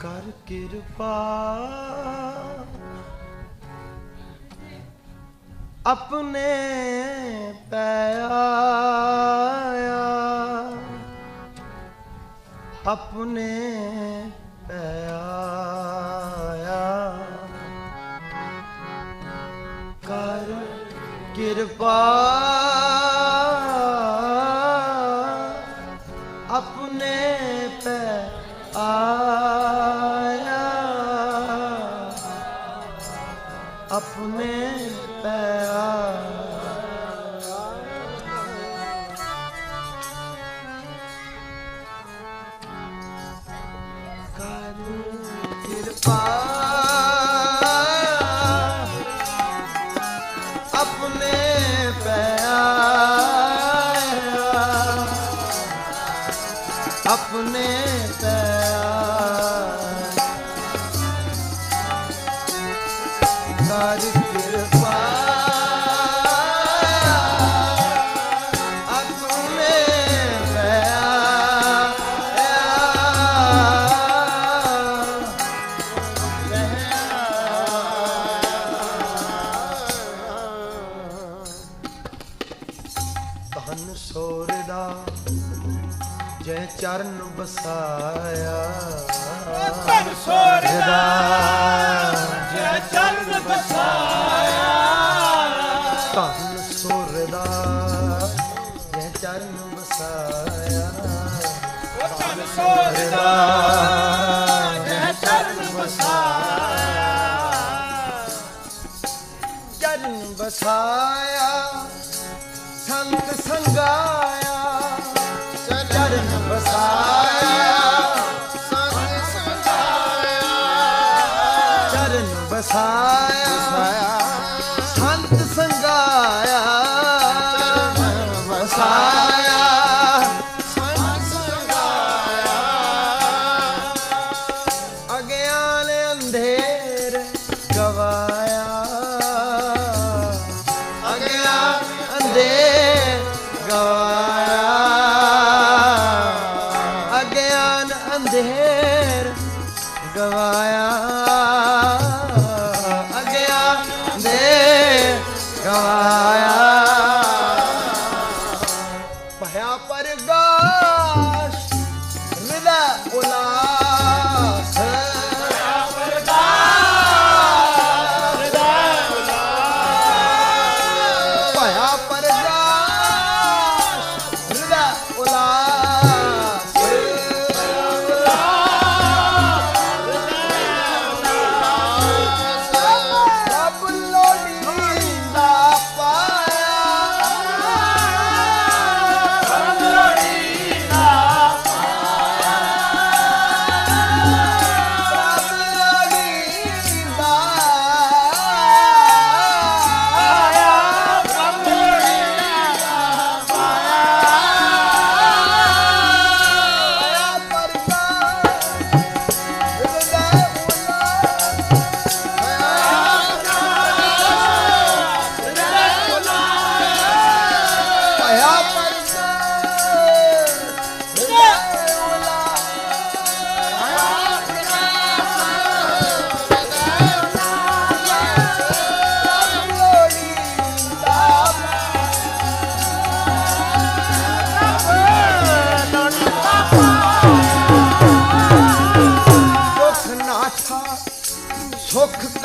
ਕਰ ਕਿਰਪਾ। ਆਪਣੇ ਪਿਆਇਆ ਆਪਣੇ ਪਿਆਇਆ ਕਰ ਕਿਰਪਾ। ਕਰ ਧਨ ਸੋਰਦਾ ਜੈ ਚਰਨ ਬਸਾਇਆ ਉਹ ਧਨ ਸੋਰਦਾ ਜੈ ਚਰਨ ਬਸਾਇਆ ਚਰਨ ਬਸਾਇਆ ਸੰਤ ਸੰਗਾਇਆ ਚਰਨ ਬਸਾਇਆ ਸੰਤ ਸੰਗਾਇਆ ਚਰਨ ਬਸਾਇਆ।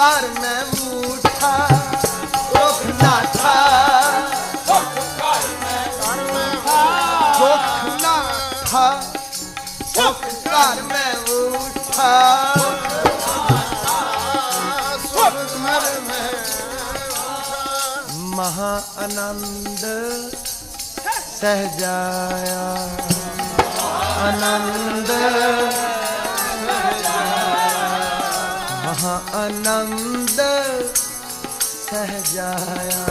ਸੁਖ ਕਰ ਮੈਂ ਮੂਠਾ ਸੁਖ ਨਾਥਾ ਸੁਖ ਨਾਥਾ ਸੁਖ ਕਰ ਮੈਂ ਮੂਠਾ। ਸੁਖ ਕਰ ਮੈਂ ਮਹਾ ਆਨੰਦ ਸਹਜਾਇਆ ਆਨੰਦ ਮਹਾ ਆਨੰਦ ਸਹਜਾਇਆ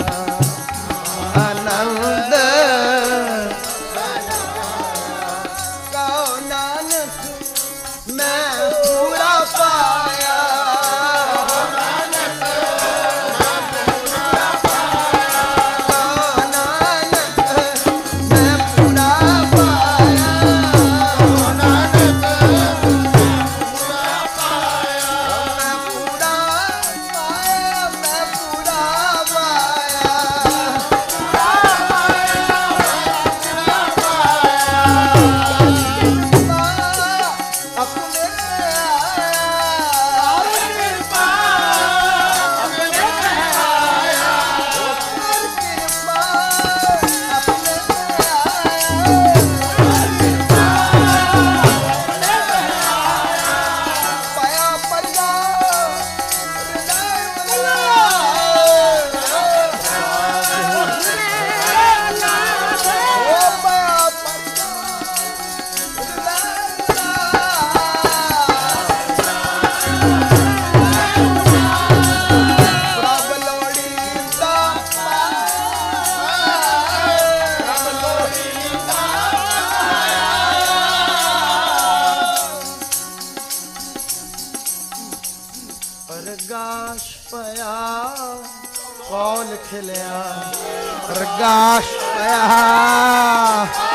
Ash. Yeah.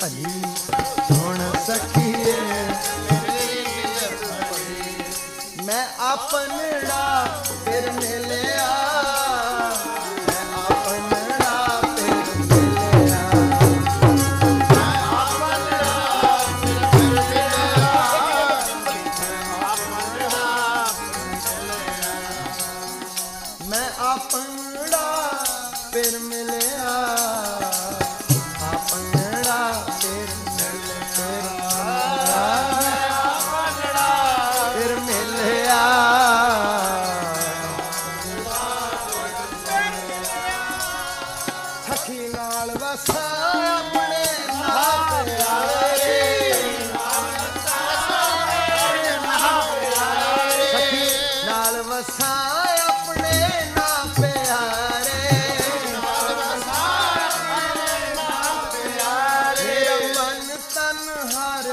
看您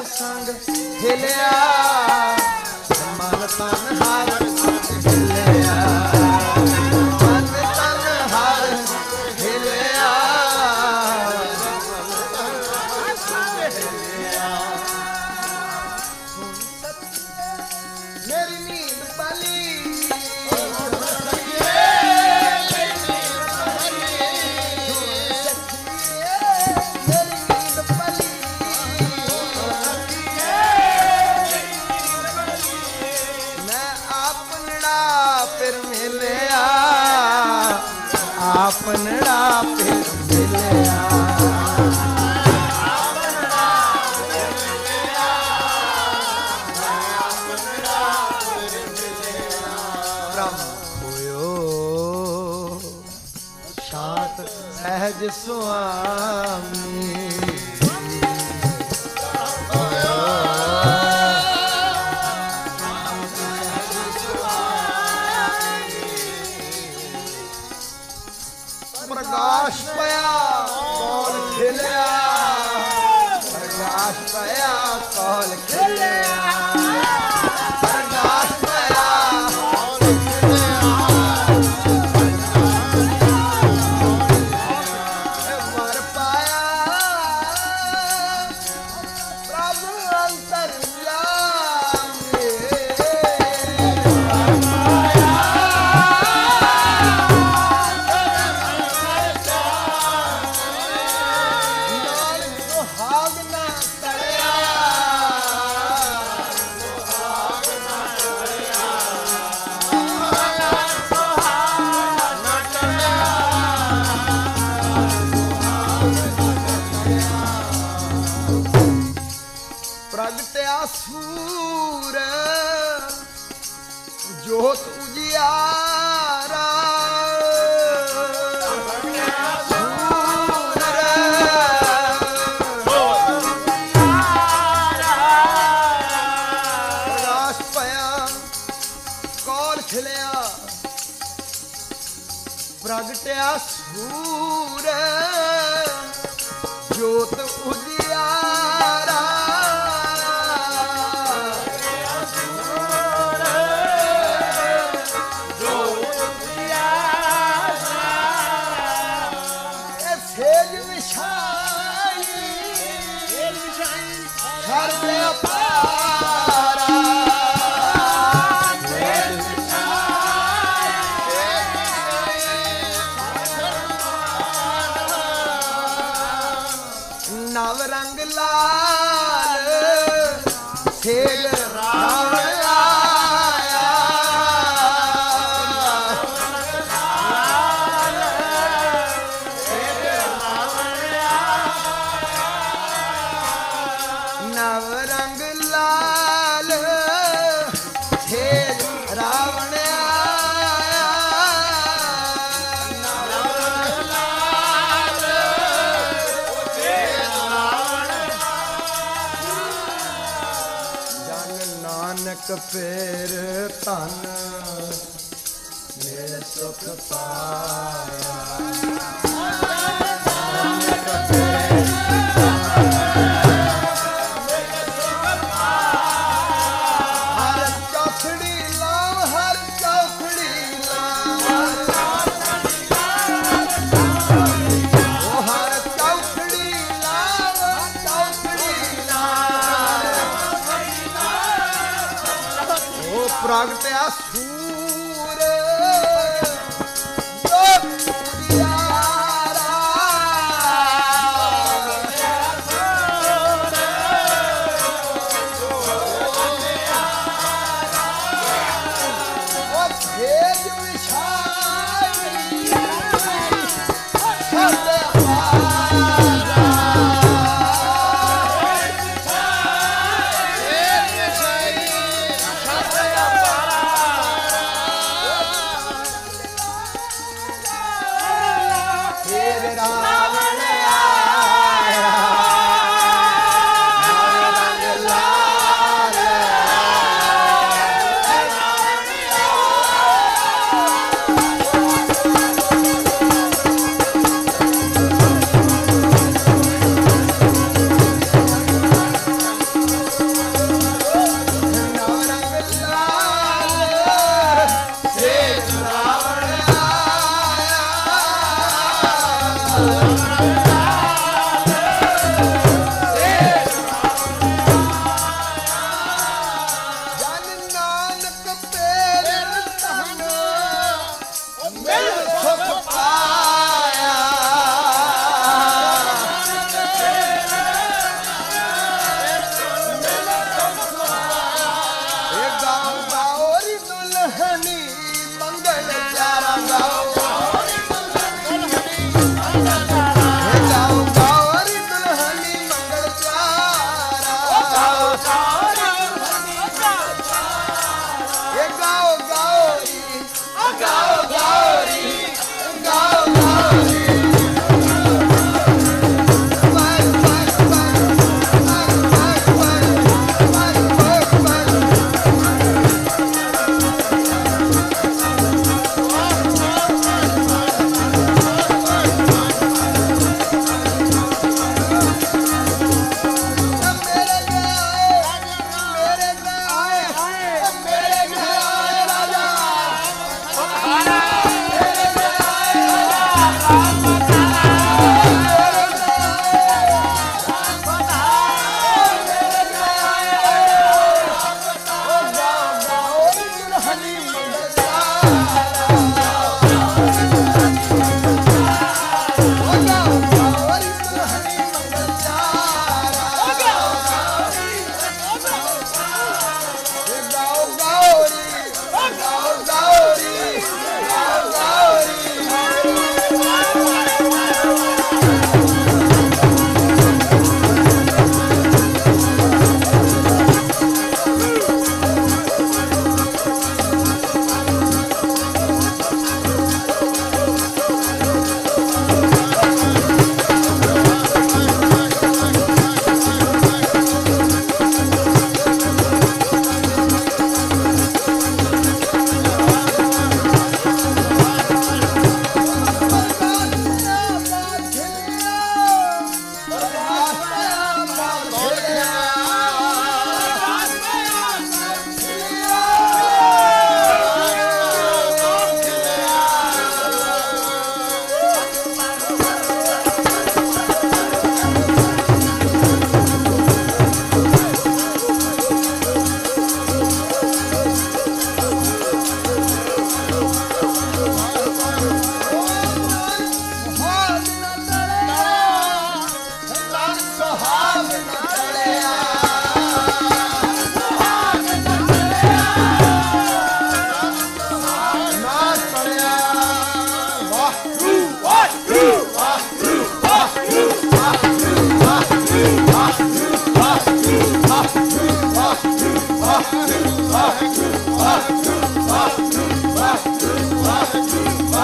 સંગ ઝેલ્યા મન તન ਸੁਆਮੀ જોત ઉજિયા ਨਾਨਕ ਫੇਰ ਧਨ ਮੇਰੇ ਸੁਖ ਪਾਇਆ। dure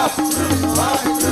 vai, vai.